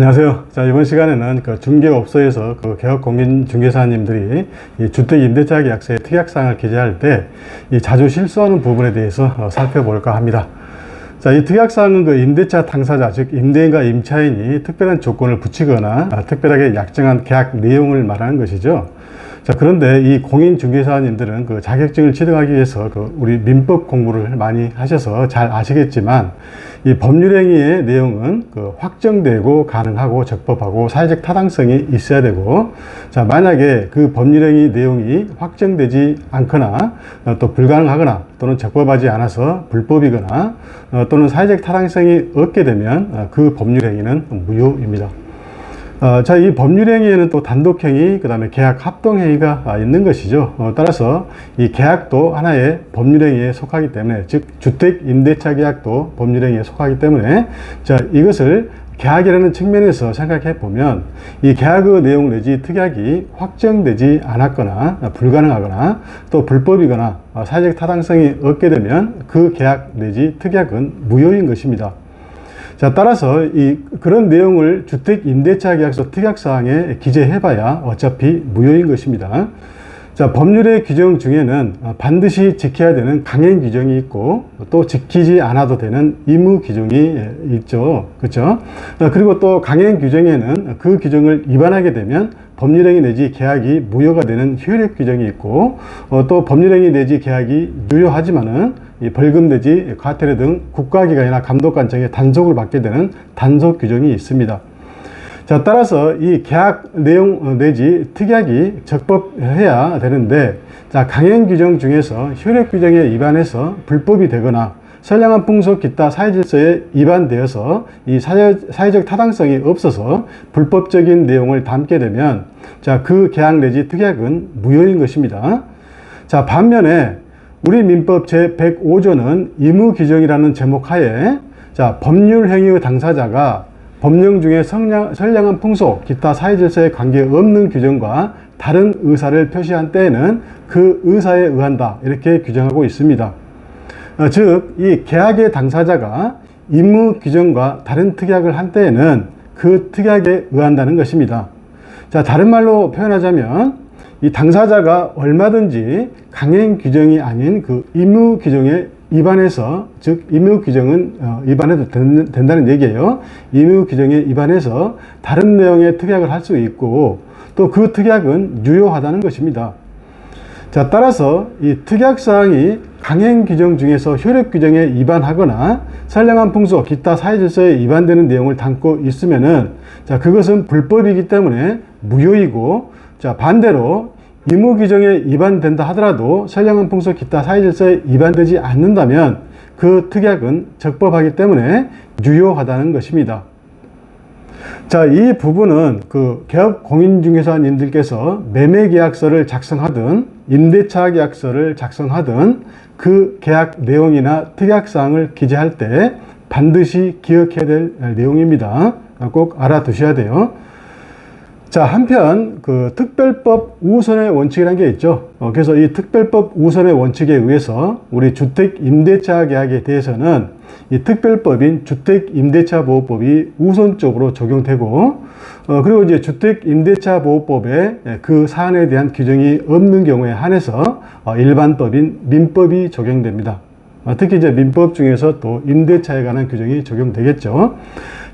안녕하세요. 자, 이번 시간에는 그 중개업소에서 그 개업 공인 중개사님들이 이 주택 임대차 계약서의 특약사항을 기재할 때이 자주 실수하는 부분에 대해서 어, 살펴볼까 합니다. 자, 이 특약사항은 그 임대차 당사자, 즉 임대인과 임차인이 특별한 조건을 붙이거나 아, 특별하게 약정한 계약 내용을 말하는 것이죠. 자, 그런데 이 공인중개사님들은 그 자격증을 취득하기 위해서 그 우리 민법 공부를 많이 하셔서 잘 아시겠지만 이 법률행위의 내용은 그 확정되고 가능하고 적법하고 사회적 타당성이 있어야 되고 자, 만약에 그 법률행위 내용이 확정되지 않거나 어, 또 불가능하거나 또는 적법하지 않아서 불법이거나 어, 또는 사회적 타당성이 없게 되면 어, 그 법률행위는 무효입니다. 어, 자, 이 법률행위에는 또 단독행위, 그 다음에 계약 합동행위가 아, 있는 것이죠. 어, 따라서 이 계약도 하나의 법률행위에 속하기 때문에, 즉, 주택 임대차 계약도 법률행위에 속하기 때문에, 자, 이것을 계약이라는 측면에서 생각해 보면 이 계약의 내용 내지 특약이 확정되지 않았거나 불가능하거나 또 불법이거나 어, 사회적 타당성이 없게 되면 그 계약 내지 특약은 무효인 것입니다. 자, 따라서 이 그런 내용을 주택 임대차 계약서 특약 사항에 기재해 봐야 어차피 무효인 것입니다. 자, 법률의 규정 중에는 반드시 지켜야 되는 강행 규정이 있고 또 지키지 않아도 되는 의무 규정이 있죠. 그렇죠? 그리고 또 강행 규정에는 그 규정을 위반하게 되면 법률행위 내지 계약이 무효가 되는 효력 규정이 있고 어, 또 법률행위 내지 계약이 유효하지만은 이 벌금 내지 과태료 등 국가기관이나 감독관청의 단속을 받게 되는 단속 규정이 있습니다. 자, 따라서 이 계약 내용 내지 특약이 적법해야 되는데, 자, 강행 규정 중에서 효력 규정에 위반해서 불법이 되거나 선량한 풍속 기타 사회질서에 위반되어서 이 사회, 사회적 타당성이 없어서 불법적인 내용을 담게 되면 자, 그 계약 내지 특약은 무효인 것입니다. 자, 반면에 우리 민법 제105조는 의무 규정이라는 제목 하에 자, 법률 행위의 당사자가 법령 중에 성량, 선량한 풍속, 기타 사회질서에 관계없는 규정과 다른 의사를 표시한 때에는 그 의사에 의한다. 이렇게 규정하고 있습니다. 어, 즉, 이 계약의 당사자가 임무 규정과 다른 특약을 한 때에는 그 특약에 의한다는 것입니다. 자, 다른 말로 표현하자면 이 당사자가 얼마든지 강행 규정이 아닌 그 임무 규정에 위반해서 즉 임무 규정은 어, 위반해도 된, 다는 얘기예요. 임무 규정에 위반해서 다른 내용의 특약을 할 수 있고 또 그 특약은 유효하다는 것입니다. 자, 따라서 이 특약 사항이 강행 규정 중에서 효력 규정에 위반하거나 선량한 풍속, 기타 사회 질서에 위반되는 내용을 담고 있으면은 자, 그것은 불법이기 때문에 무효이고 자, 반대로 의무 규정에 위반된다 하더라도 선량한 풍속 기타 사회질서에 위반되지 않는다면 그 특약은 적법하기 때문에 유효하다는 것입니다. 자, 이 부분은 그 개업 공인중개사님들께서 매매 계약서를 작성하든 임대차 계약서를 작성하든 그 계약 내용이나 특약사항을 기재할 때 반드시 기억해야 될 내용입니다. 꼭 알아두셔야 돼요. 자, 한편 그 특별법 우선의 원칙이라는 게 있죠. 어, 그래서 이 특별법 우선의 원칙에 의해서 우리 주택 임대차 계약에 대해서는 이 특별법인 주택 임대차 보호법이 우선적으로 적용되고 어, 그리고 이제 주택 임대차 보호법에 그 사안에 대한 규정이 없는 경우에 한해서 어, 일반법인 민법이 적용됩니다. 어, 특히 이제 민법 중에서 또 임대차에 관한 규정이 적용되겠죠.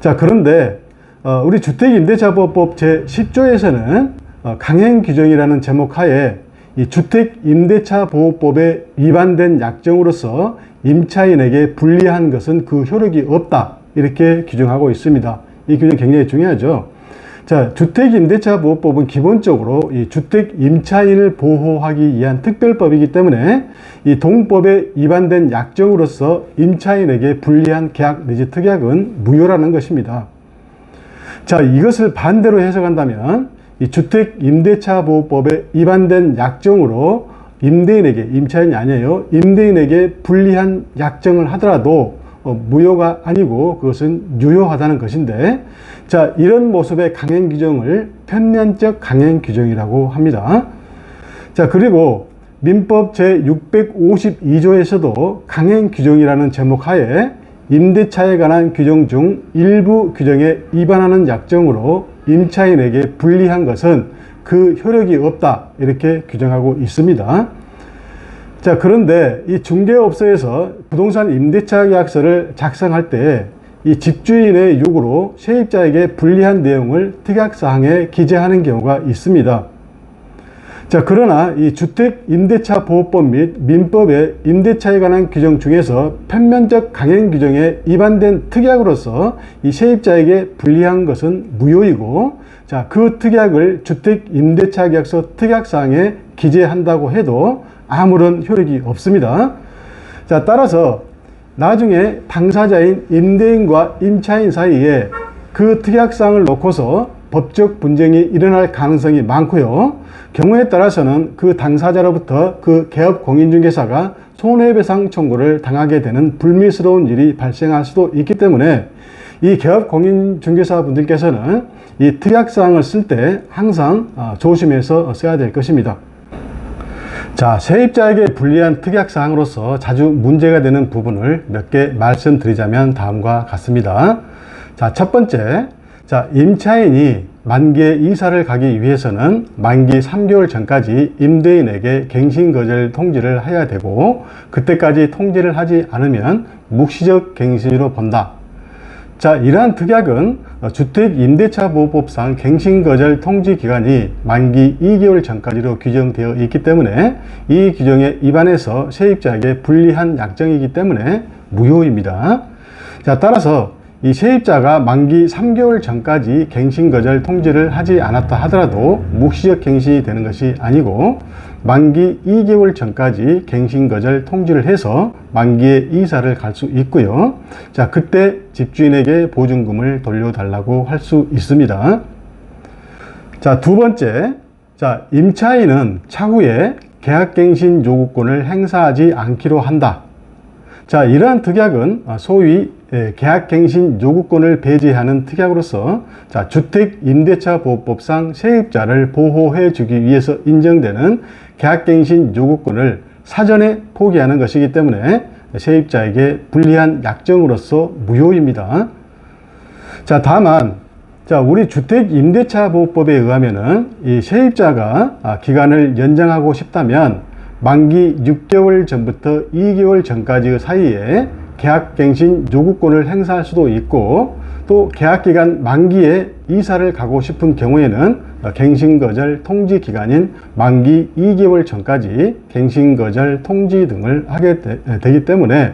자, 그런데 어, 우리 주택임대차보호법 제10조에서는 어, 강행 규정이라는 제목 하에 이 주택임대차보호법에 위반된 약정으로서 임차인에게 불리한 것은 그 효력이 없다. 이렇게 규정하고 있습니다. 이 규정 굉장히 중요하죠. 자, 주택임대차보호법은 기본적으로 이 주택임차인을 보호하기 위한 특별법이기 때문에 이 동법에 위반된 약정으로서 임차인에게 불리한 계약 내지 특약은 무효라는 것입니다. 자, 이것을 반대로 해석한다면 이 주택 임대차 보호법에 위반된 약정으로 임대인에게 임차인이 아니에요. 임대인에게 불리한 약정을 하더라도 어, 무효가 아니고 그것은 유효하다는 것인데 자, 이런 모습의 강행 규정을 편면적 강행 규정이라고 합니다. 자, 그리고 민법 제 652조에서도 강행 규정이라는 제목 하에 임대차에 관한 규정 중 일부 규정에 위반하는 약정으로 임차인에게 불리한 것은 그 효력이 없다 이렇게 규정하고 있습니다. 자 그런데 이 중개업소에서 부동산 임대차 계약서를 작성할 때 이 집주인의 요구로 세입자에게 불리한 내용을 특약사항에 기재하는 경우가 있습니다. 자, 그러나 이 주택 임대차 보호법 및 민법의 임대차에 관한 규정 중에서 편면적 강행 규정에 위반된 특약으로서 이 세입자에게 불리한 것은 무효이고 자, 그 특약을 주택 임대차 계약서 특약 사항에 기재한다고 해도 아무런 효력이 없습니다. 자, 따라서 나중에 당사자인 임대인과 임차인 사이에 그 특약사항을 놓고서 법적 분쟁이 일어날 가능성이 많고요. 경우에 따라서는 그 당사자로부터 그 개업 공인중개사가 손해배상 청구를 당하게 되는 불미스러운 일이 발생할 수도 있기 때문에 이 개업 공인중개사 분들께서는 이 특약사항을 쓸 때 항상 어, 조심해서 써야 될 것입니다. 자, 세입자에게 불리한 특약사항으로서 자주 문제가 되는 부분을 몇 개 말씀드리자면 다음과 같습니다. 자, 첫 번째. 자, 임차인이 만기에 이사를 가기 위해서는 만기 3개월 전까지 임대인에게 갱신거절 통지를 해야 되고, 그때까지 통지를 하지 않으면 묵시적 갱신으로 본다. 자, 이러한 특약은 주택임대차보호법상 갱신거절 통지 기간이 만기 2개월 전까지로 규정되어 있기 때문에 이 규정에 위반해서 세입자에게 불리한 약정이기 때문에 무효입니다. 자, 따라서 이 세입자가 만기 3개월 전까지 갱신거절 통지를 하지 않았다 하더라도 묵시적 갱신이 되는 것이 아니고 만기 2개월 전까지 갱신거절 통지를 해서 만기에 이사를 갈 수 있고요. 자, 그때 집주인에게 보증금을 돌려달라고 할 수 있습니다. 자, 두 번째. 자, 임차인은 차후에 계약갱신 요구권을 행사하지 않기로 한다. 자, 이러한 특약은 소위 예, 계약갱신 요구권을 배제하는 특약으로서 자, 주택임대차보호법상 세입자를 보호해 주기 위해서 인정되는 계약갱신 요구권을 사전에 포기하는 것이기 때문에 세입자에게 불리한 약정으로서 무효입니다. 자, 다만 자, 우리 주택임대차보호법에 의하면은 이 세입자가 아, 기간을 연장하고 싶다면 만기 6개월 전부터 2개월 전까지 사이에 계약갱신 요구권을 행사할 수도 있고 또 계약기간 만기에 이사를 가고 싶은 경우에는 갱신거절 통지 기간인 만기 2개월 전까지 갱신거절 통지 등을 하게 되, 기 때문에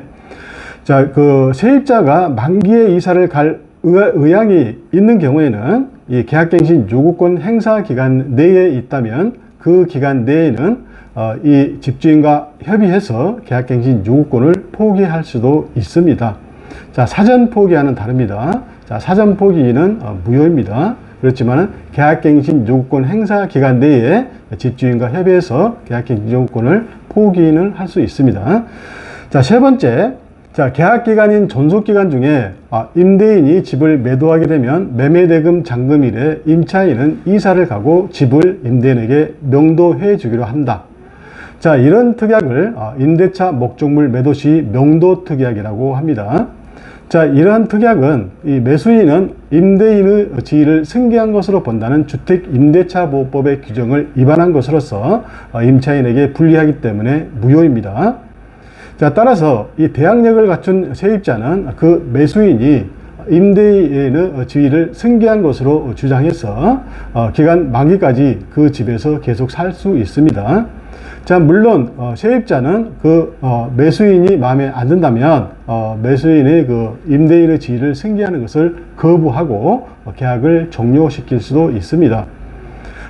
자, 그 세입자가 만기에 이사를 갈 의향이 있는 경우에는 이 계약갱신 요구권 행사 기간 내에 있다면 그 기간 내에는 어, 이 집주인과 협의해서 계약갱신 요구권을 포기할 수도 있습니다. 자, 사전 포기와는 다릅니다. 자, 사전 포기는 어, 무효입니다. 그렇지만 계약갱신 요구권 행사 기간 내에 집주인과 협의해서 계약갱신 요구권을 포기는 할수 있습니다. 자, 세 번째. 자, 계약 기간인 존속 기간 중에 아, 임대인이 집을 매도하게 되면 매매대금 잔금일에 임차인은 이사를 가고 집을 임대인에게 명도해 주기로 한다. 자, 이런 특약을 어, 임대차 목적물 매도 시 명도 특약이라고 합니다. 자, 이러한 특약은 이 매수인은 임대인의 지위를 승계한 것으로 본다는 주택 임대차 보호법의 규정을 위반한 것으로서 어, 임차인에게 불리하기 때문에 무효입니다. 자, 따라서 이 대항력을 갖춘 세입자는 그 매수인이 임대인의 지위를 승계한 것으로 주장해서 어, 기간 만기까지 그 집에서 계속 살 수 있습니다. 자, 물론, 어, 세입자는 그, 어, 매수인이 마음에 안 든다면, 어, 매수인의 그 임대인의 지위를 승계하는 것을 거부하고 어, 계약을 종료시킬 수도 있습니다.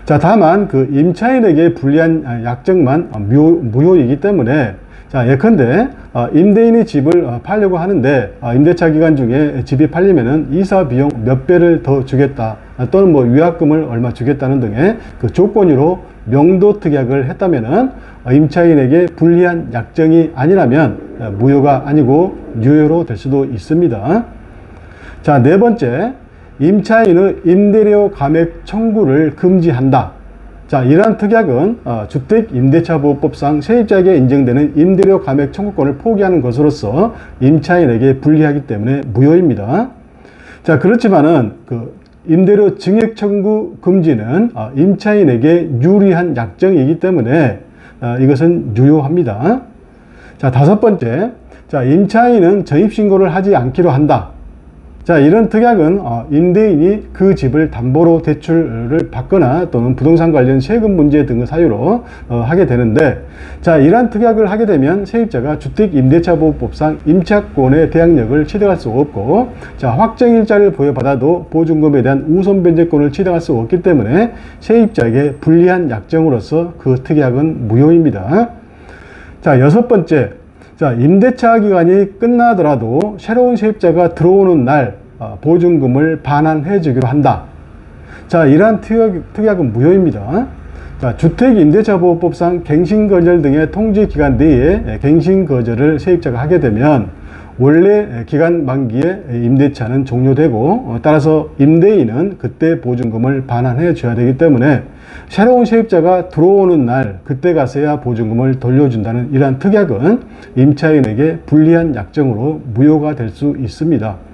자, 다만 그 임차인에게 불리한 아, 약정만 어, 무효, 무효 이기 때문에 자, 예컨대 어, 임대인이 집을 어, 팔려고 하는데 어, 임대차 기간 중에 집이 팔리면은 이사 비용 몇 배를 더 주겠다 또는 뭐 위약금을 얼마 주겠다는 등의 그 조건으로 명도 특약을 했다면은 임차인에게 불리한 약정이 아니라면 무효가 아니고 유효로 될 수도 있습니다. 자, 네 번째, 임차인의 임대료 감액 청구를 금지한다. 자, 이러한 특약은 어, 주택 임대차 보호법상 세입자에게 인정되는 임대료 감액 청구권을 포기하는 것으로서 임차인에게 불리하기 때문에 무효입니다. 자, 그렇지만은 그 임대료 증액 청구 금지는 어, 임차인에게 유리한 약정이기 때문에 어, 이것은 유효합니다. 자, 다섯 번째. 자, 임차인은 전입신고를 하지 않기로 한다. 자, 이런 특약은 어, 임대인이 그 집을 담보로 대출을 받거나 또는 부동산 관련 세금 문제 등의 사유로 어, 하게 되는데 자, 이러한 특약을 하게 되면 세입자가 주택 임대차보호법상 임차권의 대항력을 취득할 수 없고 자, 확정일자를 부여받아도 보증금에 대한 우선 변제권을 취득할 수 없기 때문에 세입자에게 불리한 약정으로서 그 특약은 무효입니다. 자, 여섯 번째. 자, 임대차 기간이 끝나더라도 새로운 세입자가 들어오는 날 어, 보증금을 반환해 주기로 한다. 자, 이러한 특약, 특약은 무효입니다. 자, 주택 임대차 보호법상 갱신 거절 등의 통지 기간 내에 갱신 거절을 세입자가 하게 되면 원래 기간 만기에 임대차는 종료되고 어, 따라서 임대인은 그때 보증금을 반환해 줘야 되기 때문에 새로운 세입자가 들어오는 날 그때 가서야 보증금을 돌려준다는 이러한 특약은 임차인에게 불리한 약정으로 무효가 될 수 있습니다.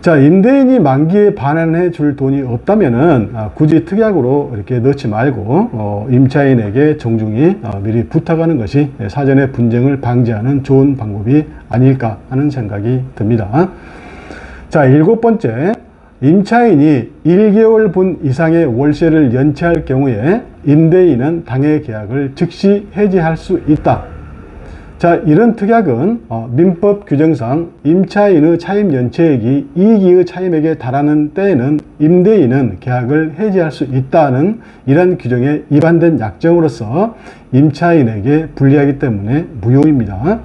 자, 임대인이 만기에 반환해 줄 돈이 없다면은 아, 굳이 특약으로 이렇게 넣지 말고 어, 임차인에게 정중히 어, 미리 부탁하는 것이 사전에 분쟁을 방지하는 좋은 방법이 아닐까 하는 생각이 듭니다. 자, 일곱 번째. 임차인이 1개월 분 이상의 월세를 연체할 경우에 임대인은 당해 계약을 즉시 해지할 수 있다. 자, 이런 특약은 어, 민법 규정상 임차인의 차임 연체액이 이기의 차임액에 달하는 때에는 임대인은 계약을 해지할 수 있다는 이런 규정에 위반된 약정으로서 임차인에게 불리하기 때문에 무효입니다.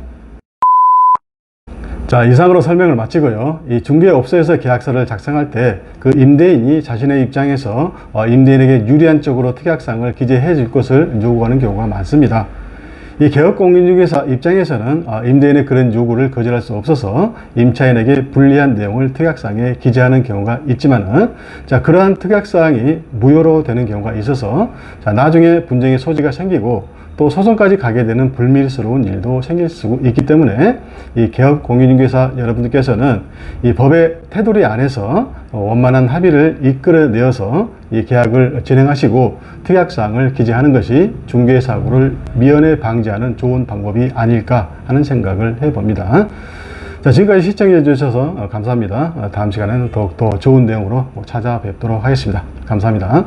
자, 이상으로 설명을 마치고요. 이 중개업소에서 계약서를 작성할 때 그 임대인이 자신의 입장에서 어, 임대인에게 유리한 쪽으로 특약상을 기재해 줄 것을 요구하는 경우가 많습니다. 이 개업공인중개사 입장에서는 어, 임대인의 그런 요구를 거절할 수 없어서 임차인에게 불리한 내용을 특약상에 기재하는 경우가 있지만은 자 그러한 특약사항이 무효로 되는 경우가 있어서 자 나중에 분쟁의 소지가 생기고 또 소송까지 가게 되는 불미스러운 일도 생길 수 있기 때문에 이 개업 공인중개사 여러분들께서는 이 법의 테두리 안에서 어, 원만한 합의를 이끌어내어서 이 계약을 진행하시고 특약사항을 기재하는 것이 중개사고를 미연에 방지하는 좋은 방법이 아닐까 하는 생각을 해봅니다. 자, 지금까지 시청해 주셔서 어, 감사합니다. 어, 다음 시간에는 더욱더 좋은 내용으로 찾아뵙도록 하겠습니다. 감사합니다.